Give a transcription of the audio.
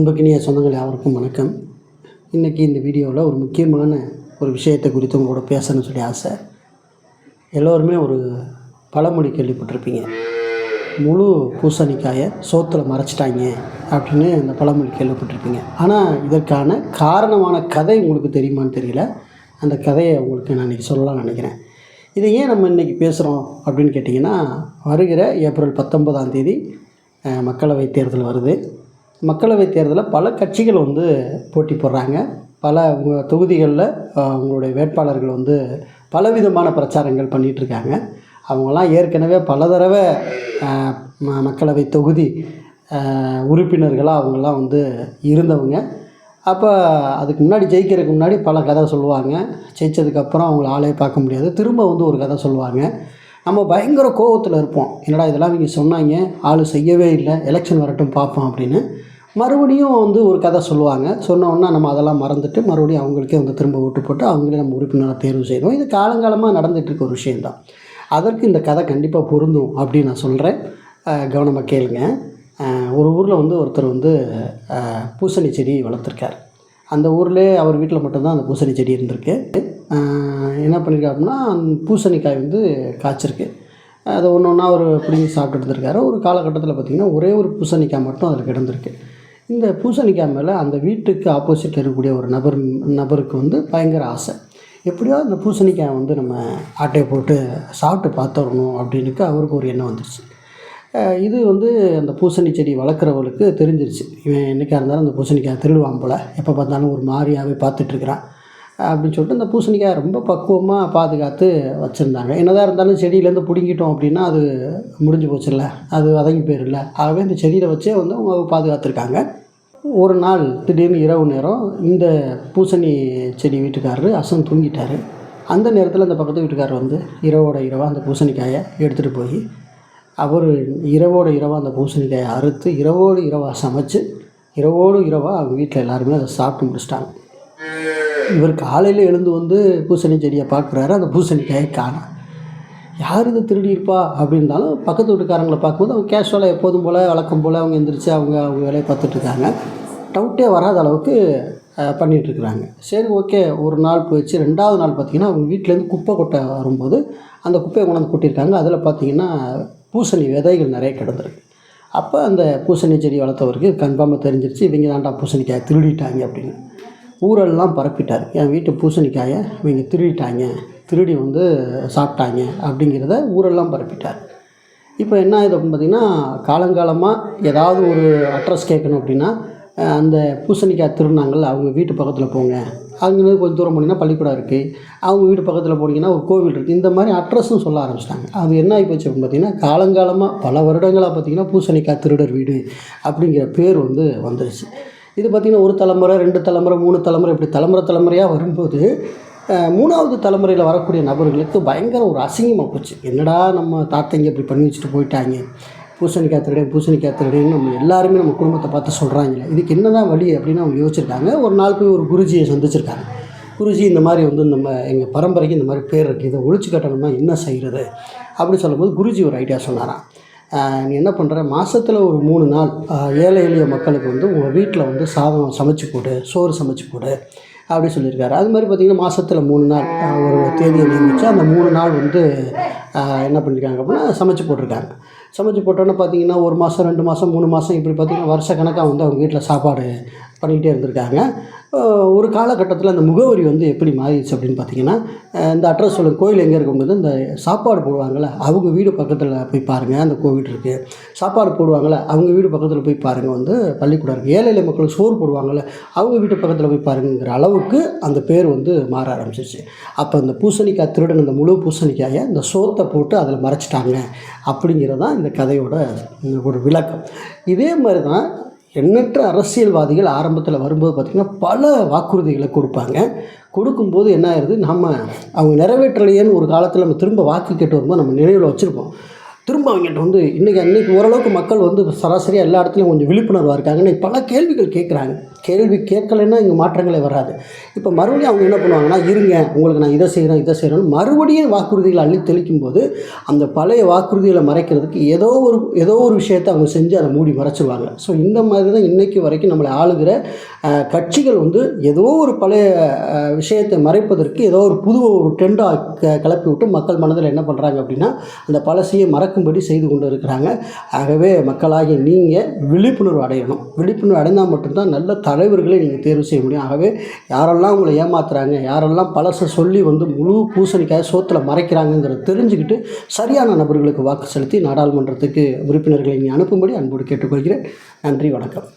அன்புக்கினிய சொந்தங்கள் யாவருக்கும் வணக்கம். இன்றைக்கி இந்த வீடியோவில் ஒரு முக்கியமான ஒரு விஷயத்தை குறித்து உங்களோட பேசணும்னு சொல்லி ஆசை. எல்லோருமே ஒரு பழமொழி கேள்விப்பட்டிருப்பீங்க. முழு பூசணிக்காயை சோத்தில் மறைச்சிட்டாங்க அப்படின்னு அந்த பழமொழி கேள்விப்பட்டிருப்பீங்க. ஆனால் இதற்கான காரணமான கதை உங்களுக்கு தெரியுமான்னு தெரியல. அந்த கதையை உங்களுக்கு நான் இன்றைக்கி சொல்லலாம்னு நினைக்கிறேன். இதை ஏன் நம்ம இன்றைக்கி பேசுகிறோம் அப்படின்னு கேட்டிங்கன்னா வருகிற ஏப்ரல் பத்தொன்பதாம் தேதி மக்களவை மக்களவைத் தேர்தல் வருது. மக்களவைத் தேர்தலில் பல கட்சிகள் வந்து போட்டி போடுறாங்க. பல தொகுதிகளில் அவங்களுடைய வேட்பாளர்கள் வந்து பலவிதமான பிரச்சாரங்கள் பண்ணிகிட்ருக்காங்க அவங்களாம் ஏற்கனவே பல தடவை ம- மக்களவை தொகுதி உறுப்பினர்களாக அவங்களாம் வந்து இருந்தவங்க. அப்போ அதுக்கு முன்னாடி ஜெயிக்கிறதுக்கு முன்னாடி பல கதை சொல்லுவாங்க. ஜெயித்ததுக்கப்புறம் அவங்கள ஆளே பார்க்க முடியாது. திரும்ப வந்து ஒரு கதை சொல்லுவாங்க. நம்ம பயங்கர கோவத்தில் இருப்போம். என்னடா இதெல்லாம் இவங்க சொன்னாங்க ஆள் செய்யவே இல்லை எலெக்ஷன் வரட்டும் பார்ப்போம் அப்படின்னு. மறுபடியும் வந்து ஒரு கதை சொல்லுவாங்க. சொன்னோன்னா நம்ம அதெல்லாம் மறந்துட்டு மறுபடியும் அவங்களுக்கே வந்து திரும்ப ஓட்டு போட்டு அவங்களே நம்ம உறுப்பினராக தேர்வு செய்யணும். இது காலங்காலமாக நடந்துகிட்ருக்க இருக்க ஒரு விஷயந்தான் அதற்கு இந்த கதை கண்டிப்பாக பொருந்தும் அப்படின்னு நான் சொல்கிறேன் கவனமாக கேளுங்க. ஒரு ஊரில் வந்து ஒருத்தர் வந்து பூசணி செடி வளர்த்துருக்கார். அந்த ஊர்லேயே அவர் வீட்டில் மட்டும்தான் அந்த பூசணி செடி இருந்திருக்கு. என்ன பண்ணியிருக்காரு அப்படின்னா அந்த பூசணிக்காய் வந்து காய்ச்சிருக்கு. அதை ஒன்று ஒன்றா அவர் பிடிங்கி சாப்பிட்டு இருந்திருக்காரு. ஒரு காலகட்டத்தில் பார்த்திங்கன்னா ஒரே ஒரு பூசணிக்காய் மட்டும் அதில் கிடந்திருக்கு. இந்த பூசணிக்காய் மேலே அந்த வீட்டுக்கு ஆப்போசிட் இருக்கக்கூடிய ஒரு நபர் நபருக்கு வந்து பயங்கர ஆசை. எப்படியோ அந்த பூசணிக்காய் வந்து நம்ம ஆட்டையை போட்டு சாப்பிட்டு பார்த்துடணும் அப்படின்னுக்கு அவருக்கு ஒரு எண்ணம் வந்துருச்சு. இது வந்து அந்த பூசணி செடி வளர்க்குறவளுக்கு தெரிஞ்சிருச்சு. இவன் என்றைக்காக இருந்தாலும் அந்த பூசணிக்காய் திருடுவான் போல். எப்போ பார்த்தாலும் ஒரு மாதிரியாகவே பார்த்துட்ருக்குறான் அப்படின்னு சொல்லிட்டு அந்த பூசணிக்காய் ரொம்ப பக்குவமாக பாதுகாத்து வச்சுருந்தாங்க. என்னதான் இருந்தாலும் செடியிலேருந்து பிடுங்கிட்டோம் அப்படின்னா அது முடிஞ்சு போச்சுல்ல. அது வதங்கி போயிடல ஆகவே இந்த செடியில் வச்சே வந்து அவங்க பாதுகாத்துருக்காங்க. ஒரு நாள் திடீர்னு இரவு நேரம் இந்த பூசணி செடி வீட்டுக்காரரு அசன் தூங்கிட்டார். அந்த நேரத்தில் அந்த பக்கத்து வீட்டுக்காரர் வந்து இரவோட இரவாக அந்த பூசணிக்காயை எடுத்துகிட்டு போய் அவர் இரவோட இரவாக அந்த பூசணிக்காயை அறுத்து இரவோடு இரவாக சமைச்சு இரவோடு இரவாக அவங்க வீட்டில் எல்லாருமே அதை சாப்பிட்டு முடிச்சிட்டாங்க. இவர் காலையில் எழுந்து வந்து பூசணி செடியை பார்க்குறாரு. அந்த பூசணிக்காயை காணும் யார் இதை திருடியிருப்பா அப்படின்னாலும் பக்கத்து வீட்டுக்காரங்களை பார்க்கும்போது அவங்க கேஷுவலாக எப்போதும் போல் வழக்கம் போல் அவங்க எந்திரிச்சு அவங்க அவங்க வேலையை பார்த்துட்ருக்காங்க டவுட்டே வராத அளவுக்கு பண்ணிகிட்ருக்குறாங்க சரி ஓகே ஒரு நாள் போயிடுச்சு. ரெண்டாவது நாள் பார்த்திங்கன்னா அவங்க வீட்டிலேருந்து குப்பை கொட்டை வரும்போது அந்த குப்பையை கொண்டாந்து கொட்டியிருக்காங்க. அதில் பார்த்திங்கன்னா பூசணி விதைகள் நிறைய கிடந்திருக்கு. அப்போ அந்த பூசணி செடி வளர்த்தவருக்கு கன்ஃபார்மாக தெரிஞ்சிருச்சு. இவங்க தாண்டா பூசணிக்காயை திருடிட்டாங்க அப்படின்னு. ஊரெல்லாம் பரப்பிட்டார். என் வீட்டு பூசணிக்காயை இவங்க திருடிட்டாங்க. திருடி வந்து சாப்பிட்டாங்க அப்படிங்கிறத ஊரெல்லாம் பரப்பிட்டார். இப்போ என்ன ஆகுது அப்படின்னு பார்த்தீங்கன்னா காலங்காலமாக ஏதாவது ஒரு அட்ரஸ் கேட்கணும் அப்படின்னா அந்த பூசணிக்காய் திருநாங்கள் அவங்க வீட்டு பக்கத்தில் போங்க. அங்கேருந்து கொஞ்சம் தூரம் போனீங்கன்னா பள்ளிக்கூடம் இருக்குது அவங்க வீட்டு பக்கத்தில் போனீங்கன்னா ஒரு கோவில் இருக்குது இந்த மாதிரி அட்ரஸும் சொல்ல ஆரம்பிச்சிட்டாங்க. அது என்ன ஆகி போச்சு அப்படின்னு பார்த்தீங்கன்னா காலங்காலமாக பல வருடங்களாக பார்த்தீங்கன்னா பூசணிக்காய் திருடர் வீடு அப்படிங்கிற பேர் வந்து வந்துருச்சு. இது பார்த்திங்கன்னா ஒரு தலைமுறை ரெண்டு தலைமுறை மூணு தலைமுறை இப்படி தலைமுறை தலைமுறையாக வரும்போது மூணாவது தலைமுறையில் வரக்கூடிய நபர்களுக்கு பயங்கர ஒரு அசிங்கமாக போச்சு. என்னடா நம்ம தாத்தைங்க இப்படி பண்ணி வச்சுட்டு போயிட்டாங்க. பூசணிக்காய் திருடன் பூசணிக்காய் திருடன்னு நம்ம எல்லாருமே நம்ம குடும்பத்தை பார்த்து சொல்கிறாங்களே இதுக்கு என்ன தான் வழி அப்படின்னு அவங்க யோசிச்சிருக்காங்க. ஒரு நாள் போய் ஒரு குருஜியை சந்திச்சிருக்காங்க. குருஜி இந்த மாதிரி வந்து நம்ம எங்கள் பரம்பரைக்கு இந்த மாதிரி பேர் இருக்குது இதை ஒழிச்சு கட்டணும்னா என்ன செய்கிறது அப்படின்னு சொல்லும்போது குருஜி ஒரு ஐடியா சொன்னாராம். நீ என்ன பண்ணுற மாதத்தில் ஒரு மூணு நாள் ஏழை எளிய மக்களுக்கு வந்து உங்கள் வீட்டில் வந்து சாதம் சமைச்சு போடு சோறு சமைச்சு போடு அப்படி சொல்லியிருக்காரு. அது மாதிரி பார்த்திங்கன்னா மாதத்தில் மூணு நாள் ஒரு தேதியை நியமித்து அந்த மூணு நாள் வந்து என்ன பண்ணியிருக்காங்க அப்படின்னா சமைச்சு போட்டிருக்காங்க. சமைச்சு போட்டோன்னே பார்த்தீங்கன்னா ஒரு மாதம் ரெண்டு மாதம் மூணு மாதம் இப்படி பார்த்திங்கன்னா வருஷ கணக்காக வந்து அவங்க வீட்டில் சாப்பாடு பண்ணிக்கிட்டே இருந்திருக்காங்க. ஒரு காலகட்டத்தில் அந்த முகவரி வந்து எப்படி மாறிடுச்சு அப்படின்னு பார்த்தீங்கன்னா இந்த அட்ரஸ் சொல்லுங்க கோயில் எங்கே இருக்கும்போது இந்த சாப்பாடு போடுவாங்கள்ல அவங்க வீடு பக்கத்தில் போய் பாருங்கள் அந்த கோவில் இருக்குது சாப்பாடு போடுவாங்கள்ல அவங்க வீடு பக்கத்தில் போய் பாருங்கள் வந்து பள்ளிக்கூடம் இருக்குது ஏழை எளிய மக்களுக்கு சோறு போடுவாங்கள்ல அவங்க வீட்டு பக்கத்தில் போய் பாருங்கிற அளவுக்கு அந்த பேர் வந்து மாற ஆரம்பிச்சிருச்சு. அப்போ அந்த பூசணிக்காய் திருடன் அந்த முழு பூசணிக்காயை இந்த சோத்தை போட்டு அதில் மறைச்சிட்டாங்க அப்படிங்கிறது தான் இந்த கதையோட ஒரு விளக்கம். இதே மாதிரி தான் எண்ணற்ற அரசியல்வாதிகள் ஆரம்பத்தில் வரும்போது பார்த்திங்கன்னா பல வாக்குறுதிகளை கொடுப்பாங்க. கொடுக்கும்போது என்ன ஆயிடுது நம்ம அவங்க நிறைவேற்றலையேன்னு ஒரு காலத்தில் நம்ம திரும்ப வாக்கு கேட்டு வரும்போது நம்ம நினைவில் வச்சுருப்போம். திரும்ப அவங்ககிட்ட வந்து இன்றைக்கி அன்றைக்கி ஓரளவுக்கு மக்கள் வந்து சராசரியாக எல்லா இடத்துலையும் கொஞ்சம் விழிப்புணர்வாக இருக்காங்கன்னு பல கேள்விகள் கேட்குறாங்க கேள்வி கேட்கலைன்னா இங்கே மாற்றங்களே வராது. இப்போ மறுபடியும் அவங்க என்ன பண்ணுவாங்கன்னா இருங்க உங்களுக்கு நான் இதை செய்கிறேன் இதை செய்கிறேன் மறுபடியும் வாக்குறுதிகளை அள்ளி தெளிக்கும் போது அந்த பழைய வாக்குறுதிகளை மறைக்கிறதுக்கு ஏதோ ஒரு ஏதோ ஒரு விஷயத்தை அவங்க செஞ்சு அதை மூடி மறைச்சிருவாங்க. ஸோ இந்த மாதிரி தான் இன்றைக்கி வரைக்கும் நம்மளை ஆளுகிற கட்சிகள் வந்து ஏதோ ஒரு பழைய விஷயத்தை மறைப்பதற்கு ஏதோ ஒரு புது ஒரு ட்ரெண்டாக க கிளப்பி விட்டு மக்கள் மனதில் என்ன பண்ணுறாங்க அப்படின்னா அந்த பழசையை மறக்கும்படி செய்து கொண்டு இருக்கிறாங்க. ஆகவே மக்களாகிய நீங்கள் விழிப்புணர்வு அடையணும். விழிப்புணர்வு அடைந்தால் மட்டும்தான் நல்ல தலைவர்களை நீங்கள் தேர்வு செய்ய முடியும். ஆகவே யாரெல்லாம் உங்களை ஏமாத்துறாங்க யாரெல்லாம் பழசை சொல்லி வந்து முழு பூசணிக்காய் சோத்தில் மறைக்கிறாங்கங்கிறத தெரிஞ்சுக்கிட்டு சரியான நபர்களுக்கு வாக்கு செலுத்தி நாடாளுமன்றத்துக்கு உறுப்பினர்களை நீங்கள் அனுப்பும்படி அன்போடு கேட்டுக்கொள்கிறேன். நன்றி வணக்கம்.